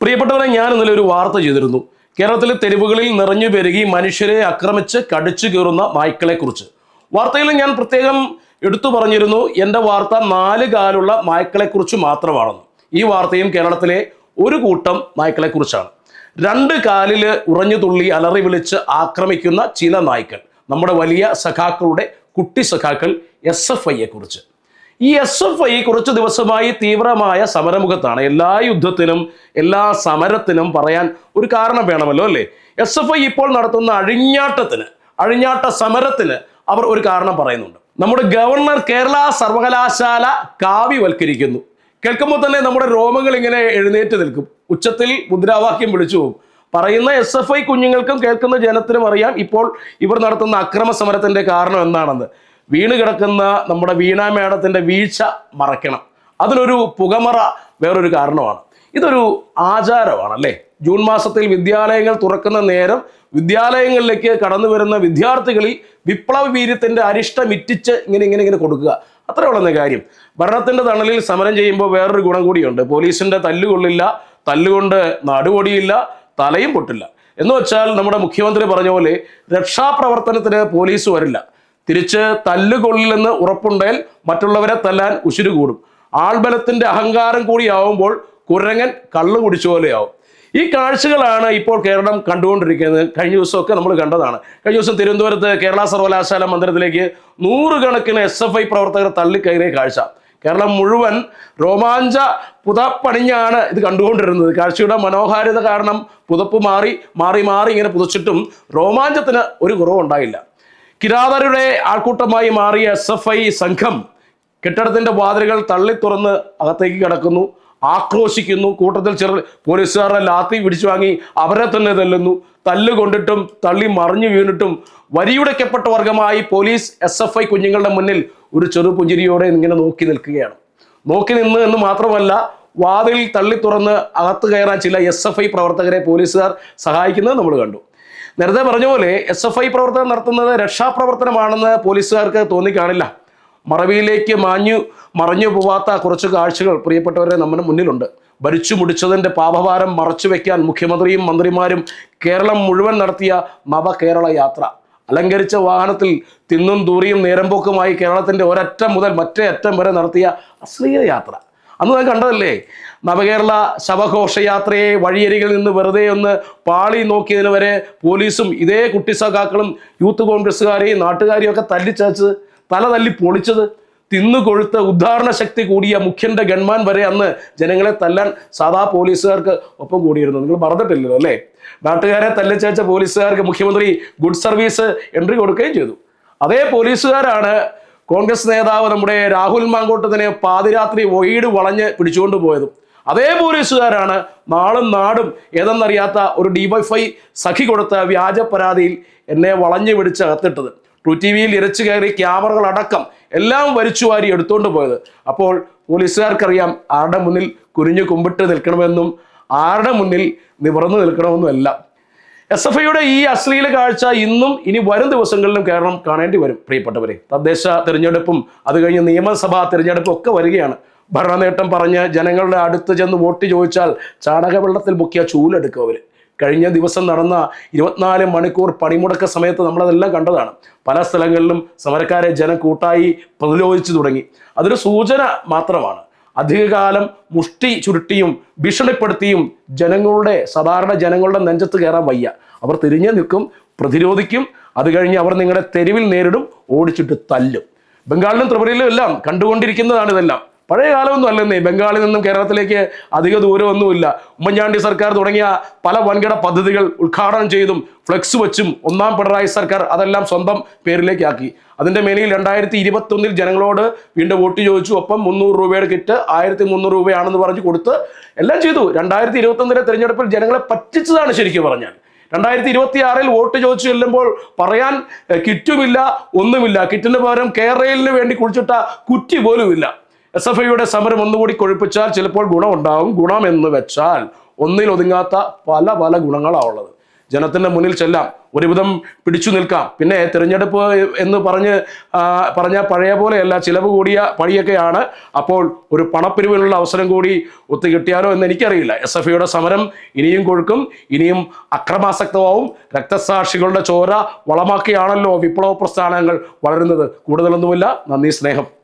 പ്രിയപ്പെട്ടവരെ ഞാൻ ഇന്നലെ ഒരു വാർത്ത ചെയ്തിരുന്നു. കേരളത്തിലെ തെരുവുകളിൽ നിറഞ്ഞു പെരുകി മനുഷ്യരെ ആക്രമിച്ച് കടിച്ചു കീറുന്ന നായ്ക്കളെ കുറിച്ച് വാർത്തയിൽ ഞാൻ പ്രത്യേകം എടുത്തു പറഞ്ഞിരുന്നു എന്റെ വാർത്ത നാല് കാലുള്ള മായ്ക്കളെ കുറിച്ച് മാത്രമാണെന്ന്. ഈ വാർത്തയും കേരളത്തിലെ ഒരു കൂട്ടം നായ്ക്കളെ കുറിച്ചാണ് രണ്ട് കാലിൽ ഉറഞ്ഞു തുള്ളി അലറി വിളിച്ച് ആക്രമിക്കുന്ന ചില നായ്ക്കൾ നമ്മുടെ വലിയ സഖാക്കളുടെ കുട്ടി സഖാക്കൾ എസ് എഫ് ഐയെ കുറിച്ച് ഈ എസ് എഫ് ഐ കുറച്ച് ദിവസമായി തീവ്രമായ സമരമുഖത്താണ്. എല്ലാ യുദ്ധത്തിനും എല്ലാ സമരത്തിനും പറയാൻ ഒരു കാരണം വേണമല്ലോ അല്ലേ? എസ് എഫ് ഐ ഇപ്പോൾ നടത്തുന്ന അഴിഞ്ഞാട്ടത്തിന് അഴിഞ്ഞാട്ട സമരത്തിന് അവർ ഒരു കാരണം പറയുന്നുണ്ട്. നമ്മുടെ ഗവർണർ കേരള സർവകലാശാല കാവ്യവൽക്കരിക്കുന്നു. കേൾക്കുമ്പോൾ തന്നെ നമ്മുടെ രോമങ്ങൾ ഇങ്ങനെ എഴുന്നേറ്റ് നിൽക്കും. ഉച്ചത്തിൽ മുദ്രാവാക്യം വിളിച്ചു പോകും. പറയുന്ന എസ് എഫ് ഐ കുഞ്ഞുങ്ങൾക്കും കേൾക്കുന്ന ജനത്തിനും അറിയാം ഇപ്പോൾ ഇവർ നടത്തുന്ന അക്രമ സമരത്തിന്റെ കാരണം എന്താണെന്ന്. വീണ് കിടക്കുന്ന നമ്മുടെ വീണ മേടത്തിന്റെ വീഴ്ച മറയ്ക്കണം. അതിനൊരു പുകമറ വേറൊരു കാരണമാണ്. ഇതൊരു ആചാരമാണ് അല്ലേ ജൂൺ മാസത്തിൽ വിദ്യാലയങ്ങൾ തുറക്കുന്ന നേരം വിദ്യാലയങ്ങളിലേക്ക് കടന്നു വരുന്ന വിദ്യാർത്ഥികളിൽ വിപ്ലവ വീര്യത്തിന്റെ അരിഷ്ടം ഇറ്റിച്ച് ഇങ്ങനെ ഇങ്ങനെ ഇങ്ങനെ കൊടുക്കുക. അത്രേ ഉള്ളെന്ന കാര്യം. ഭരണത്തിന്റെ തണലിൽ സമരം ചെയ്യുമ്പോൾ വേറൊരു ഗുണം കൂടിയുണ്ട്. പോലീസിന്റെ തല്ലുകൊള്ളില്ല തല്ലുകൊണ്ട് നടുപൊടിയില്ല തലയും പൊട്ടില്ല. എന്ന് വെച്ചാൽ നമ്മുടെ മുഖ്യമന്ത്രി പറഞ്ഞ പോലെ രക്ഷാപ്രവർത്തനത്തിന് പോലീസ് വരില്ല. തിരിച്ച് തല്ലുകൊള്ളില്ലെന്ന് ഉറപ്പുണ്ടായാൽ മറ്റുള്ളവരെ തല്ലാൻ ഉശിരു കൂടും. ആൾബലത്തിന്റെ അഹങ്കാരം കൂടിയാവുമ്പോൾ കുരങ്ങൻ കള്ളു കുടിച്ച പോലെയാവും. ഈ കാഴ്ചകളാണ് ഇപ്പോൾ കേരളം കണ്ടുകൊണ്ടിരിക്കുന്നത്. കഴിഞ്ഞ ദിവസമൊക്കെ നമ്മൾ കണ്ടതാണ്. കഴിഞ്ഞ ദിവസം തിരുവനന്തപുരത്ത് കേരള സർവകലാശാല മന്ദിരത്തിലേക്ക് നൂറുകണക്കിന് എസ് എഫ് ഐ പ്രവർത്തകർ തള്ളിക്കയറിയ കാഴ്ച. കേരളം മുഴുവൻ രോമാഞ്ച പുതപ്പണിഞ്ഞാണ് ഇത് കണ്ടുകൊണ്ടിരുന്നത്. കാഴ്ചയുടെ മനോഹാരിത കാരണം പുതപ്പ് മാറി മാറി മാറി ഇങ്ങനെ പുതച്ചിട്ടും രോമാഞ്ചത്തിന് ഒരു കുറവുണ്ടായില്ല. കിരാതരുടെ ആൾക്കൂട്ടമായി മാറിയ എസ് എഫ് ഐ സംഘം കെട്ടിടത്തിന്റെ വാതിലുകൾ തള്ളി തുറന്ന് അകത്തേക്ക് കിടക്കുന്നു ആക്രോശിക്കുന്നു. കൂട്ടത്തിൽ ചെറു പോലീസുകാരുടെ ലാത്തി പിടിച്ചു വാങ്ങി അവരെ തന്നെ തല്ലുന്നു. തല്ല് കൊണ്ടിട്ടും തള്ളി മറിഞ്ഞു വീണിട്ടും വരിയുടയ്ക്കപ്പെട്ട വർഗമായി പോലീസ് എസ് എഫ് ഐ കുഞ്ഞുങ്ങളുടെ മുന്നിൽ ഒരു ചെറു പുഞ്ചിരിയോടെ ഇങ്ങനെ നോക്കി നിൽക്കുകയാണ്. നോക്കി നിന്ന് എന്ന് മാത്രമല്ല വാതിൽ തള്ളി തുറന്ന് അകത്ത് കയറാൻ ചില എസ് എഫ് ഐ പ്രവർത്തകരെ പോലീസുകാർ സഹായിക്കുന്നത് നമ്മൾ കണ്ടു. നേരത്തെ പറഞ്ഞ പോലെ എസ് എഫ് ഐ പ്രവർത്തനം നടത്തുന്നത് രക്ഷാപ്രവർത്തനമാണെന്ന് പോലീസുകാർക്ക് തോന്നിക്കാണില്ല. മറവിയിലേക്ക് മാഞ്ഞു മറഞ്ഞു പോവാത്ത കുറച്ച് കാഴ്ചകൾ പ്രിയപ്പെട്ടവരെ നമ്മുടെ മുന്നിലുണ്ട്. ഭരിച്ചു മുടിച്ചതിന്റെ പാപഭാരം മറച്ചു വയ്ക്കാൻ മുഖ്യമന്ത്രിയും മന്ത്രിമാരും കേരളം മുഴുവൻ നടത്തിയ നവകേരള യാത്ര. അലങ്കരിച്ച വാഹനത്തിൽ തിന്നും ദൂറിയും നേരമ്പോക്കുമായി കേരളത്തിന്റെ ഒരറ്റം മുതൽ മറ്റേ അറ്റം വരെ നടത്തിയ അശ്ലീല യാത്ര. അന്ന് ഞാൻ കണ്ടതല്ലേ? നവകേരള ശവഘോഷയാത്രയെ വഴിയരികളിൽ നിന്ന് വെറുതെ ഒന്ന് പാളി നോക്കിയതിന് വരെ പോലീസും ഇതേ കുട്ടി സഖാക്കളും യൂത്ത് കോൺഗ്രസ്സുകാരെയും നാട്ടുകാരെയും ഒക്കെ തല്ലിച്ചതച്ച് തല തല്ലി പൊളിച്ചത് തിന്നുകൊഴുത്ത് ഉദ്ധാരണ ശക്തി കൂടിയ മുഖ്യന്റെ ഗൺമാൻ വരെ അന്ന് ജനങ്ങളെ തല്ലാൻ സാധാ പോലീസുകാർക്ക് ഒപ്പം കൂടിയിരുന്നു. നിങ്ങൾ മറന്നിട്ടില്ലല്ലോ അല്ലേ? നാട്ടുകാരെ തല്ലിച്ചേച്ച പോലീസുകാർക്ക് മുഖ്യമന്ത്രി ഗുഡ് സർവീസ് എൻട്രി കൊടുക്കുകയും ചെയ്തു. അതേ പോലീസുകാരാണ് കോൺഗ്രസ് നേതാവ് നമ്മുടെ രാഹുൽ മാങ്കോട്ടത്തിനെ പാതിരാത്രി ഒയ്ഡ് വളഞ്ഞ് പിടിച്ചുകൊണ്ട് പോയതും. അതേ പോലീസുകാരാണ് നാളും നാടും ഏതെന്നറിയാത്ത ഒരു ഡിവൈഫൈ സഖി കൊടുത്ത വ്യാജ പരാതിയിൽ എന്നെ വളഞ്ഞു പിടിച്ച് അകത്തിട്ടത്. ട്രൂ ടി വിയിൽ ഇരച്ചു കയറി ക്യാമറകളടക്കം എല്ലാം വരിച്ചുവാരി എടുത്തുകൊണ്ട് പോയത്. അപ്പോൾ പോലീസുകാർക്കറിയാം ആരുടെ മുന്നിൽ കുനിഞ്ഞു കുമ്പിട്ട് നിൽക്കണമെന്നും ആരുടെ മുന്നിൽ നിവർന്നു നിൽക്കണമെന്നും എല്ലാം. എസ് എഫ് ഐയുടെ ഈ അശ്ലീല കാഴ്ച ഇന്നും ഇനി വരും ദിവസങ്ങളിലും കേരളം കാണേണ്ടി വരും. പ്രിയപ്പെട്ടവരെ തദ്ദേശ തിരഞ്ഞെടുപ്പും അത് കഴിഞ്ഞ് നിയമസഭാ തിരഞ്ഞെടുപ്പും ഒക്കെ വരികയാണ്. ഭരണനേട്ടം പറഞ്ഞ് ജനങ്ങളുടെ അടുത്ത് ചെന്ന് വോട്ട് ചോദിച്ചാൽ ചാണകവെള്ളത്തിൽ മുക്കിയ ചൂലെടുക്കും അവർ കഴിഞ്ഞ ദിവസം നടന്ന ഇരുപത്തിനാല് മണിക്കൂർ പണിമുടക്ക സമയത്ത് നമ്മളതെല്ലാം കണ്ടതാണ്. പല സ്ഥലങ്ങളിലും സമരക്കാരെ ജനം കൂട്ടായി പ്രതിരോധിച്ചു തുടങ്ങി. അതൊരു സൂചന മാത്രമാണ്. അധികകാലം മുഷ്ടി ചുരുട്ടിയും ഭീഷണിപ്പെടുത്തിയും ജനങ്ങളുടെ സാധാരണ ജനങ്ങളുടെ നെഞ്ചത്ത് കയറാൻ വയ്യ. അവർ തിരിഞ്ഞു നിൽക്കും പ്രതിരോധിക്കും. അത് കഴിഞ്ഞ് അവർ നിങ്ങളുടെ തെരുവിൽ നേരിടും ഓടിച്ചിട്ട് തല്ലും. ബംഗാളിലും ത്രിപുരയിലും എല്ലാം കണ്ടുകൊണ്ടിരിക്കുന്നതാണ് ഇതെല്ലാം. പഴയ കാലമൊന്നും അല്ലെന്നേ. ബംഗാളിൽ നിന്നും കേരളത്തിലേക്ക് അധിക ദൂരമൊന്നുമില്ല. ഉമ്മൻചാണ്ടി സർക്കാർ തുടങ്ങിയ പല വൻകിട പദ്ധതികൾ ഉദ്ഘാടനം ചെയ്തും ഫ്ലെക്സ് വെച്ചും ഒന്നാം പിണറായി സർക്കാർ അതെല്ലാം സ്വന്തം പേരിലേക്കാക്കി. അതിന്റെ മേലിൽ രണ്ടായിരത്തി ഇരുപത്തൊന്നിൽ ജനങ്ങളോട് വീണ്ടും വോട്ട് ചോദിച്ചു. ഒപ്പം മുന്നൂറ് രൂപയുടെ കിറ്റ് ആയിരത്തി മുന്നൂറ് രൂപയാണെന്ന് പറഞ്ഞ് കൊടുത്ത് എല്ലാം ചെയ്തു. രണ്ടായിരത്തി ഇരുപത്തൊന്നിലെ തെരഞ്ഞെടുപ്പിൽ ജനങ്ങളെ പറ്റിച്ചതാണ് ശരിക്കും പറഞ്ഞാൽ. രണ്ടായിരത്തി ഇരുപത്തി ആറിൽ വോട്ട് ചോദിച്ചു ചെല്ലുമ്പോൾ പറയാൻ കിറ്റുമില്ല ഒന്നുമില്ല. കിറ്റിന് പകരം കേരളയിലിന് വേണ്ടി കുഴിച്ചിട്ട കുറ്റി പോലുമില്ല. എസ് എഫ് ഐയുടെ സമരം ഒന്നുകൂടി കൊഴുപ്പിച്ചാൽ ചിലപ്പോൾ ഗുണമുണ്ടാകും. ഗുണം എന്ന് വെച്ചാൽ ഒന്നിൽ ഒതുങ്ങാത്ത പല പല ഗുണങ്ങളാണ് ഉള്ളത്. ജനത്തിന്റെ മുന്നിൽ ചെല്ലാം ഒരുവിധം പിടിച്ചു നിൽക്കാം. പിന്നെ തിരഞ്ഞെടുപ്പ് എന്ന് പറഞ്ഞ് പറഞ്ഞ പഴയ പോലെയല്ല ചിലവ് കൂടിയ പണിയൊക്കെയാണ്. അപ്പോൾ ഒരു പണപ്പിരിവിനുള്ള അവസരം കൂടി ഒത്തു കിട്ടിയാലോ എന്ന് എനിക്കറിയില്ല. എസ് എഫ് ഐയുടെ സമരം ഇനിയും കൊഴുക്കും ഇനിയും അക്രമാസക്തമാവും. രക്തസാക്ഷികളുടെ ചോര വളമാക്കിയാണല്ലോ വിപ്ലവ പ്രസ്ഥാനങ്ങൾ വളരുന്നത്. കൂടുതലൊന്നുമില്ല. നന്ദി സ്നേഹം.